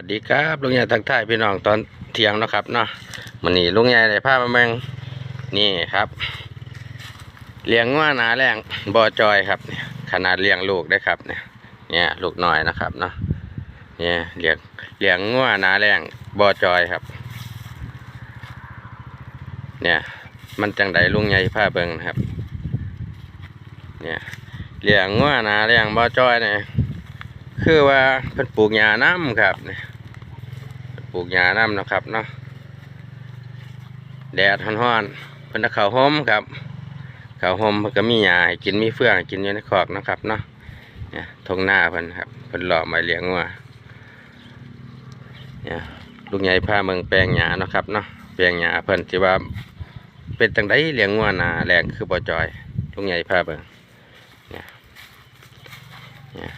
วัสดีครับลุงใหญ่ทักทายพี่น้องตอนเที่ยงนะครับเนาะมันนี่ลุงใหญ่ได้พามาแมงนี่ครับเลี้ยงง่วหนาแรงบ่อจอยครับเนี่ยขนาดเลี้ยงลูกได้ครับเนี่ยเนี่ยลูกน้อยนะครับเนาะเนี่ยเลี้ยงเลี้ยงง่วหนาแรงบ่อจอยครับ เนี่ยมันจังไดลุงใหญ่พาเบิงนะครับ เนี่ยเลี้ยงง่วหนาแรงบ่อจอยเนี่ยคือว่าเพิ่นปลูกหญ้าน้ำครับเนี่ย ปลูกหญ้าน้ำนะครับเนาะแดดร้อนๆเพิ่นเอาข้าวหอมครับข้าวหอมเพิ่นก็มีหญ้าให้กินมีเฟื่องให้กินอยู่ในคอกนะครับเนาะเนี่ยทงหน้าเพิ่นครับเพิ่นหล่อมาเลี้ยงวัวเนี่ยลูกใหญ่พาเมืองแปลงหญ้าเนาะครับเนาะแปลงหญ้าเพิ่นที่ว่าเป็นจังไดเลี้ยงวัวนาแรงคือบ่จอยลูกใหญ่พาเบิ่งเนี่ยเนี่ย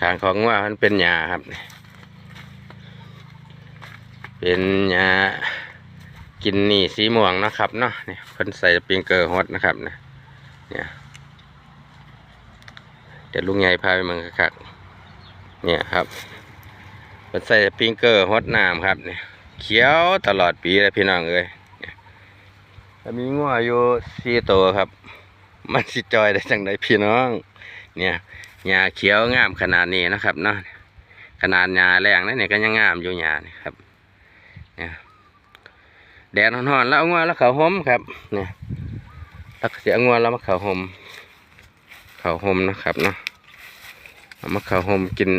ทางของว่ามันเป็นหญ้าครับ เป็นหญ้ากินนี่สีม่วงนะครับเนาะเนี่ยเพิ่นใส่ปิงเกอร์ฮอตนะครับเนี่ยเนี่ยเดี๋ยวลุงใหญ่พาไปเมืองครับเนี่ยครับเพิ่นใส่ปิงเกอร์ฮอตน้ำครับเนี่ยเขียวตลอดปีเลยพี่น้องเอ้ยเนี่ยแล้วมีงัวอยู่สี่ตัวครับ มันสิจอยได้จังไดพี่น้อง เนี่ยหญ้าเขียวงามขนาดนี้นะครับเนาะขนาดหญ้าแรงนั่นเนี่ยก็ยังงามอยู่หญ้านี่ครับ เนี่ยแดดร้อนๆแล้วเอางวแล้วเขาห่มครับ เนี่ยแล้วเสียงวแล้วมาเขาห่มเขาห่มนะครับเนาะมาเขาห่มกิน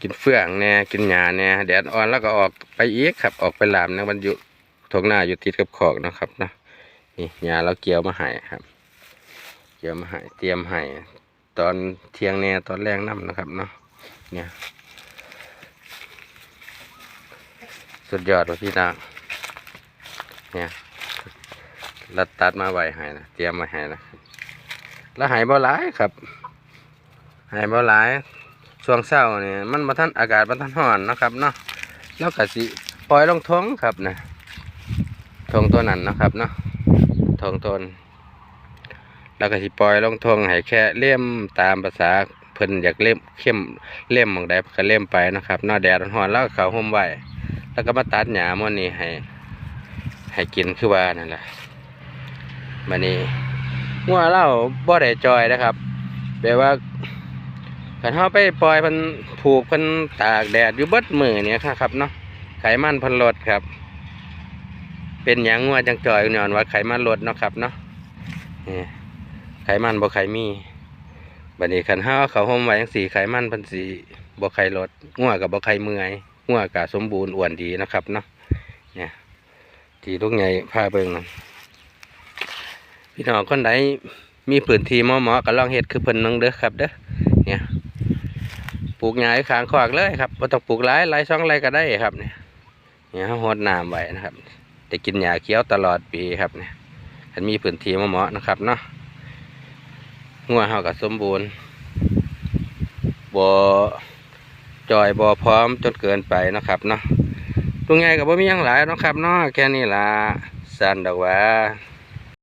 กินเฟื่องแน่กินหญ้าแน่แดดอ่อนแล้วก็ออกไปอีกครับ ออกไปหลามนะมันอยู่ทงหน้าอยู่ติดกับขอกนะครับเนาะนี่หญ้าเราเกี่ยวมาให้ครับ เกี่ยวมาให้เตรียมให้ตอนเที่ยงแน่ตอนแรงน้ำนะครับเนาะเนี่ย สุดยอดว่ะพี่นางเนี่ยรัดตัดมาไว้ให้นะเตรียมมาให้นะแล้วหายบ่หลายครับหายบ่หลายช่วงเช้าเนี่ยมันมาท่านอากาศมาท่านร้อนนะครับเนาะแล้วก็สิปล่อยลงทงครับนะทงตัวนั้นนะครับเนาะทงต้นแล้วก็สิปล่อยลงทงให้แค่เล่มตามภาษาเพิ่นอยากเล่มเข้มเล่มบางใดก็เล่มไปนะครับหน้าแดดร้อนๆแล้วเขาห่มไว้ แล้วก็มาตัดหญ้ามันนี้ให้ ให้กินคือว่านั่นแหละบัดนี้งัวเราบ่ได้จอยนะครับแปลว่าคันเฮาไปปล่อยพิ่นผูกพิ่นตากแดดอยู่เบิดมือเนี่ยครับเนาะไขมันพิ่นลดครับ เป็นหยังงัวจังจอยย้อนว่าไขมันลดเนาะครับเนาะนี่ไขมันบ่ไขมีบัดนี้คันห้าเขาห่มไว้จังสีไขมันพันสีบ่ไขลดงัวกับบ่ไขเมื่อย งัวกับสมบูรณ์อ้วนดีนะครับเนาะเนี่ยที่ลูกใหญ่พาเบิ่งนั่นพี่น้องคนใดมีพื้นที่เหมาะๆก็ลองเฮ็ดคือเพิ่นนึงเด้อครับเด้อเนี่ยปลูกหญ้าขางขวากเลยครับบ่ต้องปลูกหลายหลายช่องไรก็ได้ครับเนี่ยเนี่ยเฮารดน้ำไว้นะครับได้กินหญ้าเขียวตลอดปีครับเนี่ยคันมีพื้นที่เหมาะๆนะครับเนาะงัวเฮาก็สมบูรณ์บ่ จอยบ่พร้อมจนเกินไปนะครับเนาะลุงไงกับ่มีหยังหลายนะครับเนาะแค่นี้ละสั้นดอกว่า